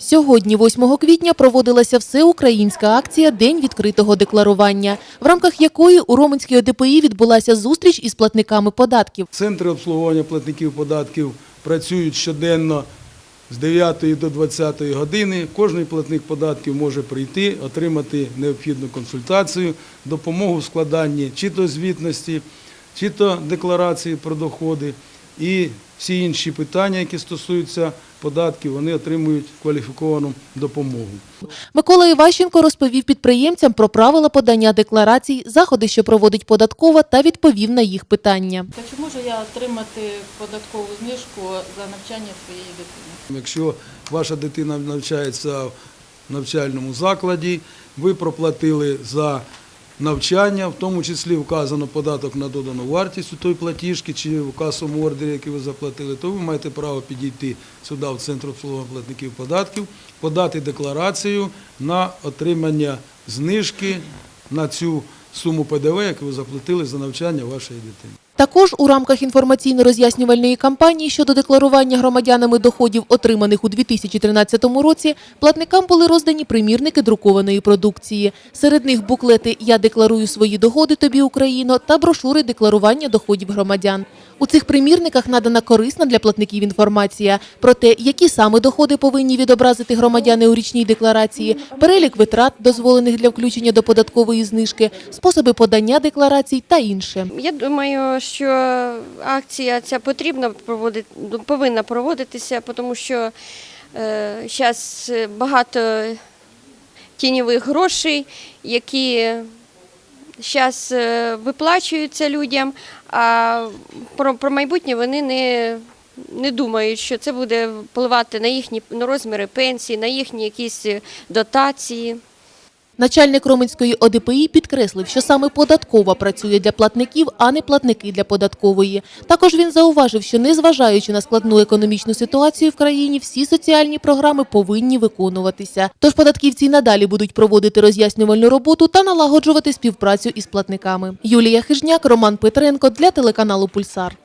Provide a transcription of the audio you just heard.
Сьогодні, 8 квітня, проводилася всеукраїнська акція День відкритого декларування, в рамках якої у Роменській ОДПІ відбулася зустріч із платниками податків. Центри обслуговування платників податків працюють щоденно з 9 до 20 години. Кожний платник податків може прийти, отримати необхідну консультацію, допомогу в складанні чи то звітності, чи то декларації про доходи і всі інші питання, які стосуються податків, вони отримують кваліфіковану допомогу. Микола Іващенко розповів підприємцям про правила подання декларацій, заходи, що проводить податкова, та відповів на їх питання. Та чи можу я отримати податкову знижку за навчання своєї дитини? Якщо ваша дитина навчається в навчальному закладі, ви проплатили за навчання, в тому числі вказано податок на додану вартість у той платіжки чи в касовому ордері, який ви заплатили, то ви маєте право підійти сюди, в центр обслуговування платників податків, подати декларацію на отримання знижки на цю суму ПДВ, яку ви заплатили за навчання вашої дитини. Також у рамках інформаційно-роз'яснювальної кампанії щодо декларування громадянами доходів, отриманих у 2013 році, платникам були роздані примірники друкованої продукції. Серед них буклети «Я декларую свої доходи тобі, Україно» та брошури декларування доходів громадян. У цих примірниках надана корисна для платників інформація про те, які саме доходи повинні відобразити громадяни у річній декларації, перелік витрат, дозволених для включення до податкової знижки, способи подання декларацій та інше. Я думаю, що акція ця потрібна проводити, повинна проводитися, тому що зараз багато тіньових грошей, які зараз виплачуються людям, а про, про майбутнє вони не, не думають, що це буде впливати на їхні на розміри пенсії, на їхні якісь дотації. Начальник Роменської ОДПІ підкреслив, що саме податкова працює для платників, а не платники для податкової. Також він зауважив, що незважаючи на складну економічну ситуацію в країні, всі соціальні програми повинні виконуватися. Тож податківці надалі будуть проводити роз'яснювальну роботу та налагоджувати співпрацю із платниками. Юлія Хижняк, Роман Петренко для телеканалу Пульсар.